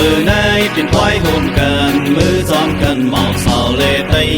มือในเป็นพอยหุ่มกัน มือจอมกันหมอกสาวเลตย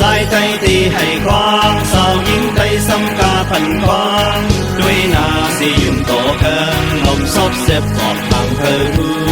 สาใจตีให้คว้างสาวยิงไปซ้ำกาพันคว้างด้วยนาสิยุ่มโตเกินลมซบเซ็บออกทางเธอรู้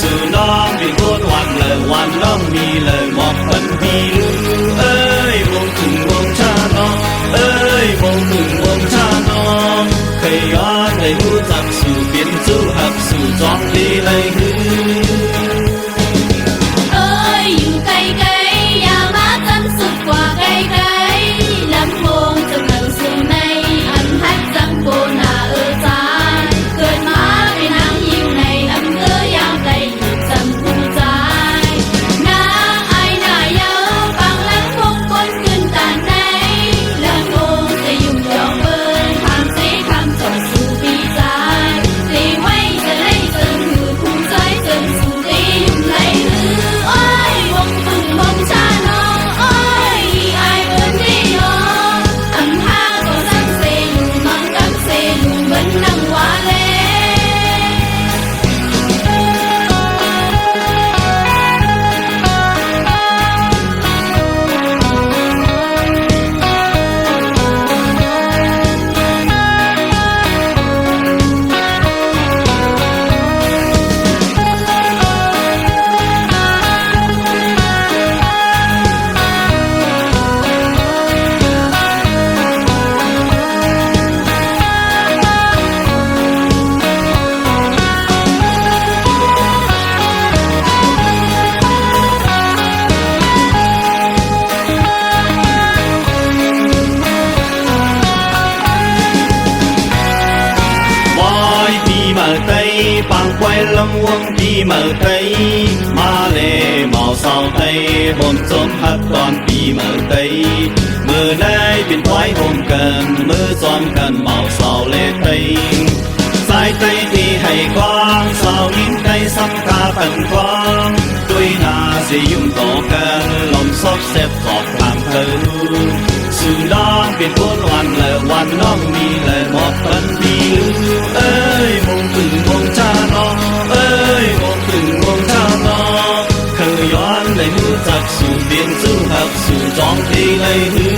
สู่น้องเป็นโคตรวันเลยวันน้องมีเลยหมอกพันมีรู้เอ้ยวงถึงวงชาน้องเอ้ยวงถึงวงชาน้องเคยย้อนในรู้จักสู่เปลี่ยนสู่หักสู่จอมดีเลยคือ 放怪冷翁的毛 tay，马来毛烧 tay，红中黑端的毛 tay，มส้มฮักตอนปีเมื่อไล่เป็นควายหงกันมือซ้อมกันเมาสาวเลไตสายไตที่ให้กว้างสาวยิงไตสักกาปันกว้างด้วยนาสิยุ่งต่อกันลมซอกเสบตอบทามเธอสื่องเป็นโคนวันเลยวันน้องมีเลยหมอดพันดี จ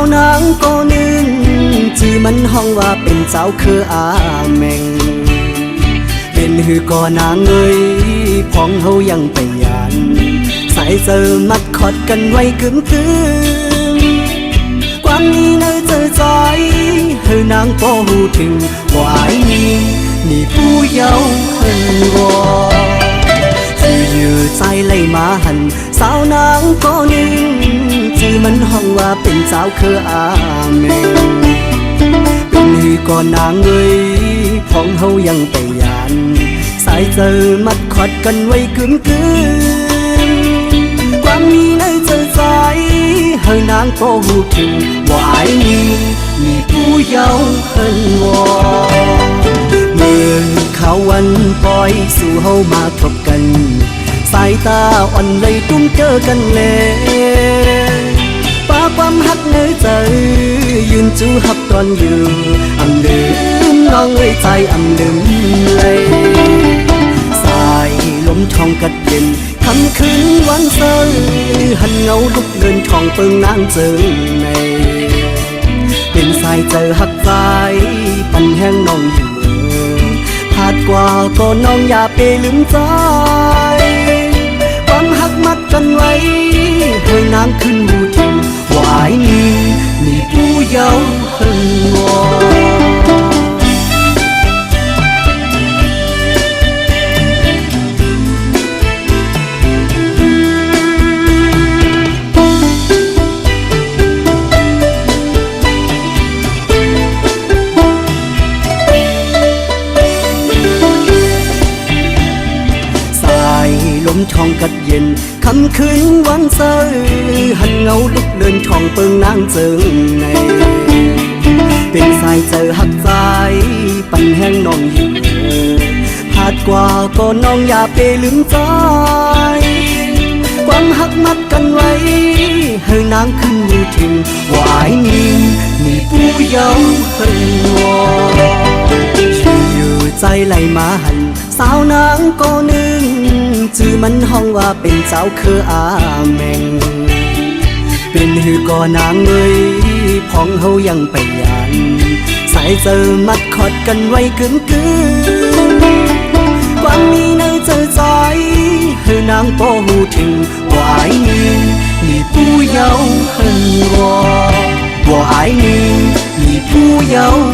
าวนางก็นึงจีมันห้องว่าเป็นเจ้าคืออาแมงเป็นหือก่อนางเอ้ยของเฮายังไปยานสายเจอมัดคอดกันไว้กึมกึมความนี้ในเจอใจเฮานางก็หูถึงว่าไอ้ายนี่นี่ผู้เยาว์เฮาวออยู่อยู่ใจเลยมาหันสาวนางก็นึงที่มันห้องว่าเป็น สาวคืออาเมงเป็นหือก่อนนางเอ้ยของเฮายังไปยาน สายเจอมัดคอดกันไว้กึมกึมความมีในเจอใจให้นางก็หูถึงว่าไอ้นี้มีผู้เยาว์เพิ่นวอเมื่อเขาวันปล่อยสู่เฮามาทบกัน สายตาอ่อนเลยตุ้มเจอกันเลยป้ ความหักในใจ ยืนจูหับตอนอยู่อำลืมน้องเอ้ยใจอำลืมเลยสายลมทองกัดเย็นคำคืนวันเสาร์หันเงาลุกเดินทองเปิงนางเจอใน เป็นสายเจอหักใจปันแห้งน้องอยู่ผาดกว่าก็น้องอย่าไปลืมใจความหักมัดกันไว้ให้นางขึ้นหูทิ งว่าอายนี้มีผู้เยาว์เพิ่งวอสายลมทองกัดเย็นคำคืนวันเสาร์ หันเงาลุกเดินทองเปิงนางเจิงใน เป็นสายเจอหักใจปันแห้งน้องอยู่าดกว่าก็น้องอย่าไปลืมใจความหักมัดกันไว้ ให้นางขึ้นหูถึงว่าอายนี้มีผู้เยาว์เพิ่นวออยู่ใจไหลมาหัน สาวนางก็นึ่งจื่อมันห้องว่าเป็นเจ้าคืออาแมง เป็นหือก่อนางเอ้ยพ้องเฮายังไปยัน สายเจอมัดขอดกันไว้กึนกึนความมีในเจอใจให้นางก็หูถึงว่าไอ้นี้มีผู้เยาว์เพิ่นวอว่าไอ้นี้มีผู้เยาว์